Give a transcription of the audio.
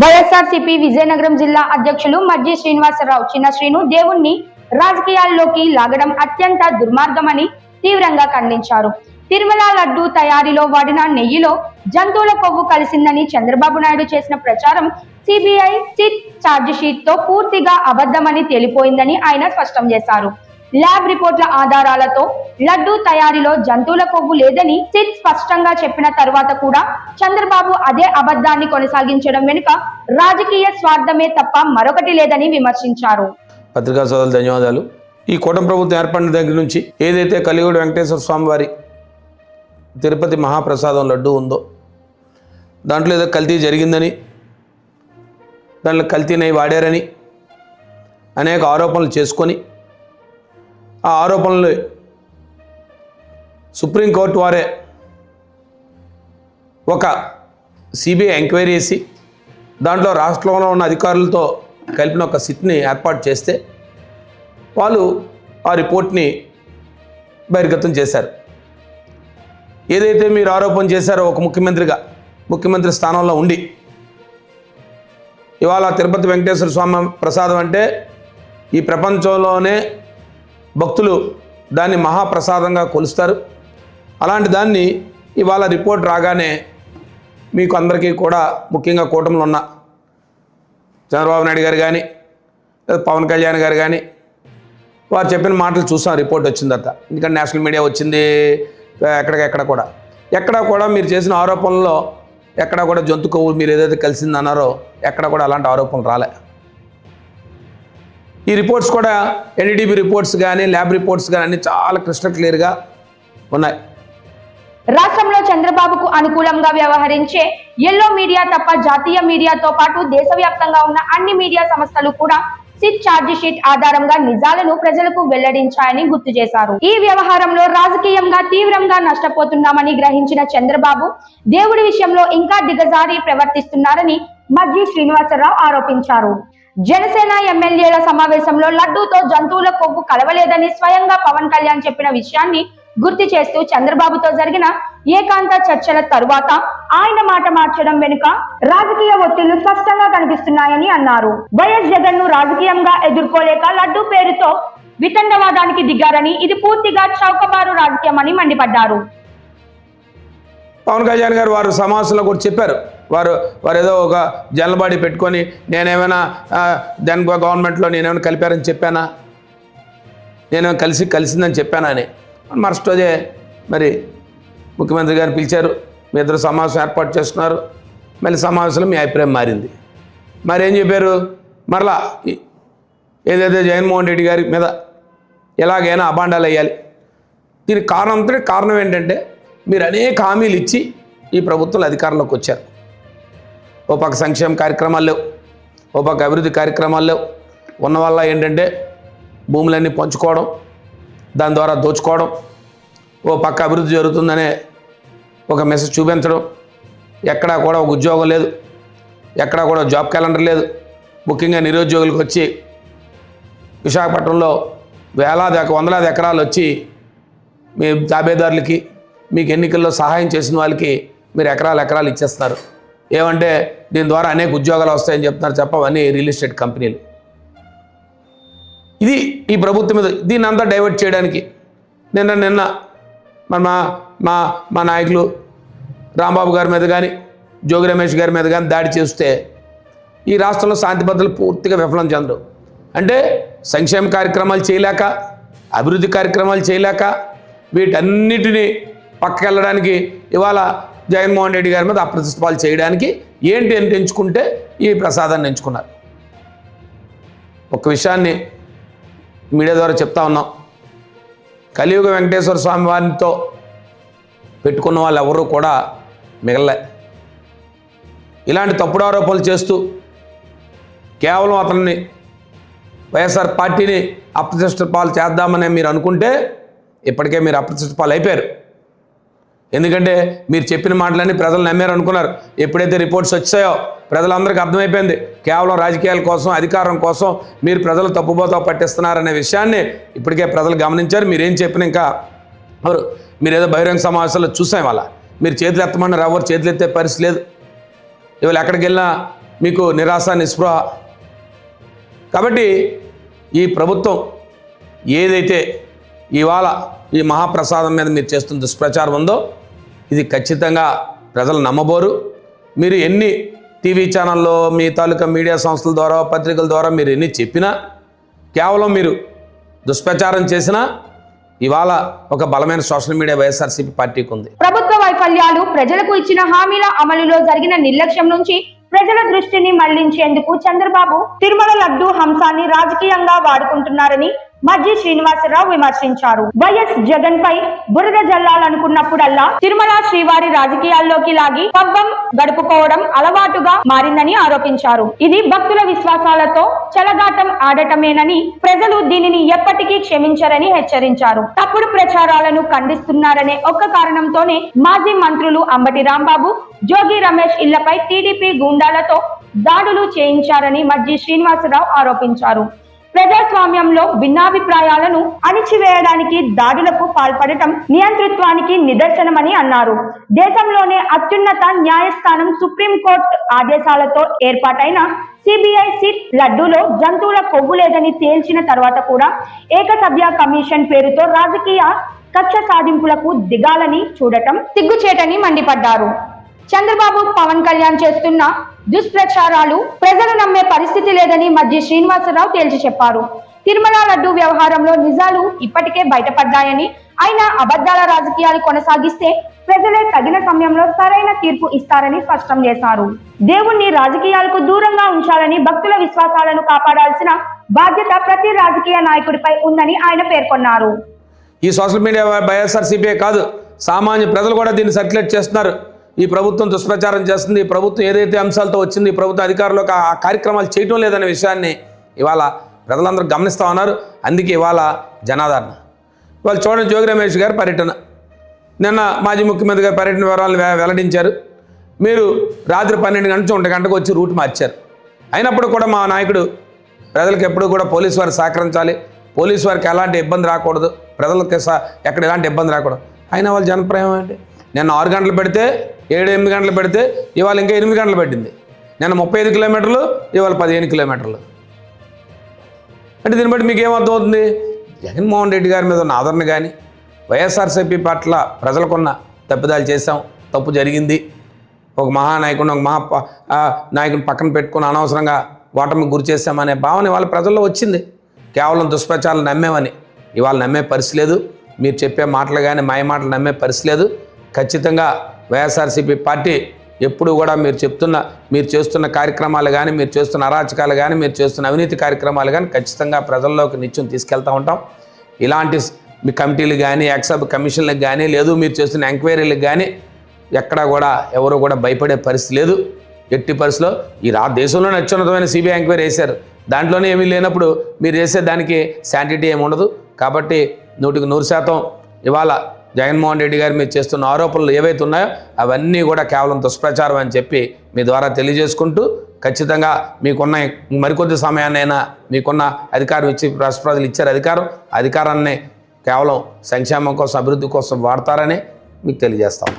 వైఎస్ఆర్సీపీ విజయనగరం జిల్లా అధ్యక్షులు మజ్జి శ్రీనివాసరావు చిన్న శ్రీను దేవుణ్ణి రాజకీయాల్లోకి లాగడం అత్యంత దుర్మార్గమని తీవ్రంగా ఖండించారు. తిరుమల లడ్డు తయారీలో వాడిన నెయ్యిలో జంతువుల కొవ్వు కలిసిందని చంద్రబాబు నాయుడు చేసిన ప్రచారం సిబిఐ సిట్ ఛార్జ్ షీట్తో పూర్తిగా అబద్ధమని తేలిపోయిందని ఆయన స్పష్టం చేశారు. ల్యాబ్ రిపోర్ట్ల ఆధారాలతో లడ్డు తయారీలో జంతువుల కొవ్వు లేదని సిట్ స్పష్టంగా చెప్పిన తర్వాత కూడా చంద్రబాబు అదే అబద్ధాన్ని కొనసాగించడం వెనుక రాజకీయ స్వార్థమే తప్ప మరొకటి లేదని విమర్శించారు. పత్రికా సోదరులు ధన్యవాదాలు. ఈ కూటమి ప్రభుత్వం ఏర్పడిన దగ్గర నుంచి ఏదైతే కలియుడు వెంకటేశ్వర స్వామి వారి తిరుపతి మహాప్రసాదం లడ్డు ఉందో దాంట్లో ఏదో కల్తీ జరిగిందని దాంట్లో కల్తీ వాడారని అనేక ఆరోపణలు చేసుకొని ఆ ఆరోపణలు సుప్రీంకోర్టు వారే ఒక సిబిఐ ఎంక్వైరీ చేసి దాంట్లో రాష్ట్రంలో ఉన్న అధికారులతో కలిపిన ఒక సిట్ని ఏర్పాటు చేస్తే వాళ్ళు ఆ రిపోర్ట్ని బహిర్గతం చేశారు. ఏదైతే మీరు ఆరోపణ చేశారో ఒక ముఖ్యమంత్రిగా ముఖ్యమంత్రి స్థానంలో ఉండి ఇవాళ తిరుపతి వెంకటేశ్వర స్వామి ప్రసాదం అంటే ఈ ప్రపంచంలోనే భక్తులు దాన్ని మహాప్రసాదంగా కొలుస్తారు. అలాంటి దాన్ని ఇవాళ రిపోర్ట్ రాగానే మీకు అందరికీ కూడా ముఖ్యంగా కూటమిలో ఉన్న చంద్రబాబు నాయుడు గారు కానీ లేదా పవన్ కళ్యాణ్ గారు కానీ వారు చెప్పిన మాటలు చూసాం రిపోర్ట్ వచ్చిందట ఎందుకంటే నేషనల్ మీడియా వచ్చింది ఎక్కడికెక్కడ కూడా. ఎక్కడ కూడా మీరు చేసిన ఆరోపణల్లో ఎక్కడ కూడా జంతు కొవ్వు మీరు ఏదైతే కలిసిందన్నారో ఎక్కడ కూడా అలాంటి ఆరోపణలు రాలే. ఈ రిపోర్ట్స్ కూడా ఎన్డీటీబీ రిపోర్ట్స్ కానీ ల్యాబ్ రిపోర్ట్స్ కానీ అన్ని చాలా క్రిస్టల్ క్లియర్గా ఉన్నాయి. రాష్ట్రంలో చంద్రబాబుకు అనుకూలంగా వ్యవహరించే ఎల్లో మీడియా తప్ప జాతీయ మీడియాతో పాటు దేశవ్యాప్తంగా ఉన్న అన్ని మీడియా సంస్థలు కూడా సిట్ ఛార్జ్ షీట్ ఆధారంగా నిజాలను ప్రజలకు వెల్లడించాయని గుర్తు చేశారు. ఈ వ్యవహారంలో రాజకీయంగా తీవ్రంగా నష్టపోతున్నామని గ్రహించిన చంద్రబాబు దేవుడి విషయంలో ఇంకా దిగజారి ప్రవర్తిస్తున్నారని మజ్జి శ్రీనివాసరావు ఆరోపించారు. జనసేన ఎమ్మెల్యేల సమావేశంలో లడ్డూతో జంతువుల కొవ్వు కలవలేదని స్వయంగా పవన్ కళ్యాణ్ చెప్పిన విషయాన్ని గుర్తు చేస్తూ చంద్రబాబుతో జరిగిన ఏకాంత చర్చల తరువాత ఆయన మాట మార్చడం వెనుక రాజకీయ ఒత్తిళ్ళు స్పష్టంగా కనిపిస్తున్నాయని అన్నారు. వైఎస్ జగన్ను రాజకీయంగా ఎదుర్కోలేక లడ్డు పేరుతో వితండవాదానికి దిగారని ఇది పూర్తిగా చౌకబారు రాజకీయమని మండిపడ్డారు. పవన్ కళ్యాణ్ గారు వారు సమావేశంలో కూడా చెప్పారు. వారు వారు ఏదో ఒక జనబాడీ పెట్టుకొని నేనేమైనా ఆ, దెన్ గవర్నమెంట్లో నేనేమైనా కలిపారని చెప్పానా? నేను కలిసి కలిసిందని చెప్పానా అని. మరస్ట్ రోజే మరి ముఖ్యమంత్రి గారు పిలిచారు. మీ ఇద్దరు సమావేశం ఏర్పాటు చేస్తున్నారు. మళ్ళీ సమావేశంలో మీ అభిప్రాయం మారింది. మరి ఏం చెప్పారు? మరలా ఏదైతే జగన్మోహన్ రెడ్డి గారి మీద ఎలాగైనా అబాండాలు వేయాలి. దీనికి కారణం అంతటి కారణం ఏంటంటే మీరు అనేక హామీలు ఇచ్చి ఈ ప్రభుత్వంలో అధికారంలోకి వచ్చారు. ఓ పక్క సంక్షేమ కార్యక్రమాలు లేవు. ఓ పక్క అభివృద్ధి కార్యక్రమాలు లేవు. ఉన్న వల్ల ఏంటంటే భూములన్నీ పంచుకోవడం దాని ద్వారా దోచుకోవడం ఓ పక్క అభివృద్ధి జరుగుతుందనే ఒక మెసేజ్ చూపించడం ఎక్కడా కూడా ఒక ఉద్యోగం లేదు ఎక్కడా కూడా జాబ్ క్యాలెండర్ లేదు. ముఖ్యంగా నిరుద్యోగులకు వచ్చి విశాఖపట్నంలో వేలాది వందలాది ఎకరాలు వచ్చి మీ తాబేదారులకి మీకు ఎన్నికల్లో సహాయం చేసిన వాళ్ళకి మీరు ఎకరాలు ఎకరాలు ఇచ్చేస్తారు. ఏమంటే దీని ద్వారా అనేక ఉద్యోగాలు వస్తాయని చెప్తున్నారు చెప్పవన్నీ రియల్ ఎస్టేట్ కంపెనీలు. ఇది ఈ ప్రభుత్వం మీద దీన్ని అంతా డైవర్ట్ చేయడానికి నిన్న నిన్న మన మా మా మా నాయకులు రాంబాబు గారి మీద కానీ జోగి రమేష్ గారి మీద కానీ దాడి చేస్తే ఈ రాష్ట్రంలో శాంతి భద్రతలు పూర్తిగా విఫలం చెందరు. అంటే సంక్షేమ కార్యక్రమాలు చేయలేక అభివృద్ధి కార్యక్రమాలు చేయలేక వీటన్నిటినీ పక్కకెళ్ళడానికి ఇవాళ జగన్మోహన్ రెడ్డి గారి మీద అప్రతిష్టపాలు చేయడానికి ఏంటి అని ఎంచుకుంటే ఈ ప్రసాదాన్ని ఎంచుకున్నారు ఒక విషయాన్ని మీడియా ద్వారా చెప్తా ఉన్నాం. కలియుగ వెంకటేశ్వర స్వామి వారితో పెట్టుకున్న వాళ్ళు ఎవరూ కూడా మిగలలే. ఇలాంటి తప్పుడు ఆరోపణలు చేస్తూ కేవలం అతన్ని వైఎస్ఆర్ పార్టీని అప్రతిష్ట పాలు చేద్దామని మీరు అనుకుంటే ఇప్పటికే మీరు అప్రతిష్ట పాలు అయిపోయారు. ఎందుకంటే మీరు చెప్పిన మాటలన్నీ ప్రజలు నమ్మారు అనుకున్నారు. ఎప్పుడైతే రిపోర్ట్స్ వచ్చాయో ప్రజలందరికీ అర్థమైపోయింది. కేవలం రాజకీయాల కోసం అధికారం కోసం మీరు ప్రజలు తప్పుబోతో పట్టిస్తున్నారనే విషయాన్ని ఇప్పటికే ప్రజలు గమనించారు. మీరేం చెప్పిన ఇంకా ఎవరు మీరు ఏదో బహిరంగ సమావేశాల్లో చూసాం వాళ్ళ మీరు చేతులు ఎత్తమన్నారు ఎవరు చేతులు ఎత్తే పరిస్థితి లేదు. ఇవాళ ఎక్కడికి వెళ్ళినా మీకు నిరాశ నిస్పృహ. కాబట్టి ఈ ప్రభుత్వం ఏదైతే ఇవాళ ఈ మహాప్రసాదం మీద మీరు చేస్తున్న దుష్ప్రచారం ఉందో ఇది ఖచ్చితంగా ప్రజలు నమ్మబోరు. మీరు ఎన్ని టీవీ ఛానల్లో మీ తాలూకా మీడియా సంస్థల ద్వారా పత్రికల ద్వారా మీరు ఎన్ని చెప్పినా కేవలం మీరు దుష్ప్రచారం చేసినా ఇవాళ ఒక బలమైన సోషల్ మీడియా వైఎస్ఆర్సీపీ పార్టీకి ఉంది. ప్రభుత్వ వైఫల్యాలు ప్రజలకు ఇచ్చిన హామీల అమలులో జరిగిన నిర్లక్ష్యం నుంచి ప్రజల దృష్టిని మళ్ళించేందుకు చంద్రబాబు తిరుమల లడ్డు హంసాన్ని రాజకీయంగా వాడుకుంటున్నారని మజ్జి శ్రీనివాసరావు విమర్శించారు. వైఎస్ జగన్ పై బురద జల్లాలనుకున్నప్పుడల్లా తిరుమల శ్రీవారి రాజకీయాల్లోకి లాగి పబ్బం గడుపుకోవడం అలవాటుగా మారిందని ఆరోపించారు. ఇది భక్తుల విశ్వాసాలతో చెలగాటం ఆడటమేనని ప్రజలు దీనిని ఎప్పటికీ క్షమించరని హెచ్చరించారు. తప్పుడు ప్రచారాలను ఖండిస్తున్నారనే ఒక్క కారణంతోనే మాజీ మంత్రులు అంబటి రాంబాబు జోగి రమేష్ ఇళ్ళపై టీడీపీ గూండాలతో దాడులు చేయించారని మజ్జి శ్రీనివాసరావు ఆరోపించారు. ప్రజాస్వామ్యంలో భిన్నాభిప్రాయాలను అణిచివేయడానికి దాడులకు పాల్పడటం నియంతృత్వానికి నిదర్శనమని అన్నారు. దేశంలోనే అత్యున్నత న్యాయస్థానం సుప్రీంకోర్టు ఆదేశాలతో ఏర్పాటైన సిబిఐ సిట్ లడ్డూలో జంతువుల కొవ్వు లేదని తేల్చిన తర్వాత కూడా ఏకసభ్య కమిషన్ పేరుతో రాజకీయ కక్ష సాధింపులకు దిగాలని చూడటం సిగ్గుచేటని మండిపడ్డారు. చంద్రబాబు పవన్ కళ్యాణ్ చేస్తున్న దుష్ప్రచారాలు ప్రజలు నమ్మే పరిస్థితి లేదని మధ్య శ్రీనివాసరావు తేల్చి చెప్పారు తిరుమల లడ్డు వ్యవహారంలో నిజాలు ఇప్పటికే బయటపడ్డాయని అయినా అబద్ధాల రాజకీయాలు కొనసాగిస్తే ప్రజలే తగిన సమయంలో సరైన తీర్పు ఇస్తారని స్పష్టం చేశారు దేవుణ్ణి రాజకీయాలకు దూరంగా ఉంచాలని భక్తుల విశ్వాసాలను కాపాడాల్సిన బాధ్యత ప్రతి రాజకీయ నాయకుడిపై ఉందని ఆయన పేర్కొన్నారు ఈ సోషల్ మీడియా వైఎస్ఆర్సీపీ కాదు సామాన్య ప్రజలు కూడా దీన్ని సర్క్యులేట్ చేస్తున్నారు ఈ ప్రభుత్వం దుష్ప్రచారం చేస్తుంది. ఈ ప్రభుత్వం ఏదైతే అంశాలతో వచ్చింది ఈ ప్రభుత్వ అధికారులకు ఆ కార్యక్రమాలు చేయటం లేదనే విషయాన్ని ఇవాళ ప్రజలందరూ గమనిస్తూ ఉన్నారు. అందుకే ఇవాళ జనాదరణ. ఇవాళ చూడండి జోగి రమేష్ గారి పర్యటన. నిన్న మాజీ ముఖ్యమంత్రి గారి పర్యటన వివరాలను వెల్లడించారు. మీరు రాత్రి పన్నెండు గంటల నుంచి ఒంటి గంటకు వచ్చి రూట్ మార్చారు. అయినప్పుడు కూడా మా నాయకుడు ప్రజలకు ఎప్పుడు కూడా పోలీసు వారు సహకరించాలి. పోలీసు వారికి ఎలాంటి ఇబ్బంది రాకూడదు. ప్రజలకి ఎక్కడ ఎలాంటి ఇబ్బంది రాకూడదు. అయినా వాళ్ళ జనప్రాయం ఏంటి? నిన్న ఆరు గంటలు పెడితే ఏడు ఎనిమిది గంటలు పెడితే ఇవాళ ఇంకా ఎనిమిది గంటలు పెట్టింది. నిన్న ముప్పై ఐదు కిలోమీటర్లు ఇవాళ పదిహేను కిలోమీటర్లు. అంటే దీన్ని బట్టి మీకు ఏమర్థమవుతుంది జగన్మోహన్ రెడ్డి గారి మీద ఉన్న ఆదరణ కానీ వైఎస్ఆర్సీపీ పట్ల ప్రజలకున్న తప్పిదాలు చేశాం తప్పు జరిగింది. ఒక మహానాయకుడిని ఒక మహా నాయకుని పక్కన పెట్టుకుని అనవసరంగా ఓటమికి గురి చేశామనే భావన ఇవాళ ప్రజల్లో వచ్చింది. కేవలం దుష్ప్రచారాలు నమ్మేమని. ఇవాళ నమ్మే పరిస్థితి లేదు. మీరు చెప్పే మాటలు కానీ మాయ మాటలు నమ్మే పరిస్థితి లేదు. ఖచ్చితంగా వైఎస్ఆర్సీపీ పార్టీ ఎప్పుడు కూడా మీరు చెప్తున్న మీరు చేస్తున్న కార్యక్రమాలు కానీ మీరు చేస్తున్న అరాచకాలు కానీ మీరు చేస్తున్న అవినీతి కార్యక్రమాలు కానీ ఖచ్చితంగా ప్రజల్లోకి నిత్యం తీసుకెళ్తూ ఉంటాం. ఇలాంటి మీ కమిటీలు కానీ ఎక్సబ్ కమిషన్లకు కానీ లేదు మీరు చేస్తున్న ఎంక్వైరీలకు కానీ ఎక్కడా కూడా ఎవరు కూడా భయపడే పరిస్థితి లేదు. ఎట్టి పరిస్థితిలో ఈ రా దేశంలోనే అత్యున్నతమైన సిబిఐ ఎంక్వైరీ వేశారు. దాంట్లోనే ఏమీ లేనప్పుడు మీరు వేసే దానికి శాంటిటీ ఏమి ఉండదు. కాబట్టి నూటికి నూరు శాతం ఇవాళ జగన్మోహన్ రెడ్డి గారు మీరు చేస్తున్న ఆరోపణలు ఏవైతే ఉన్నాయో అవన్నీ కూడా కేవలం దుష్ప్రచారం అని చెప్పి మీ ద్వారా తెలియజేసుకుంటూ ఖచ్చితంగా మీకున్న మరికొద్ది సమయాన్నైనా మీకున్న అధికారం ఇచ్చి రాష్ట్ర ప్రజలు ఇచ్చారు అధికారం అధికారాన్ని కేవలం సంక్షేమం కోసం అభివృద్ధి కోసం వాడతారని మీకు తెలియజేస్తాము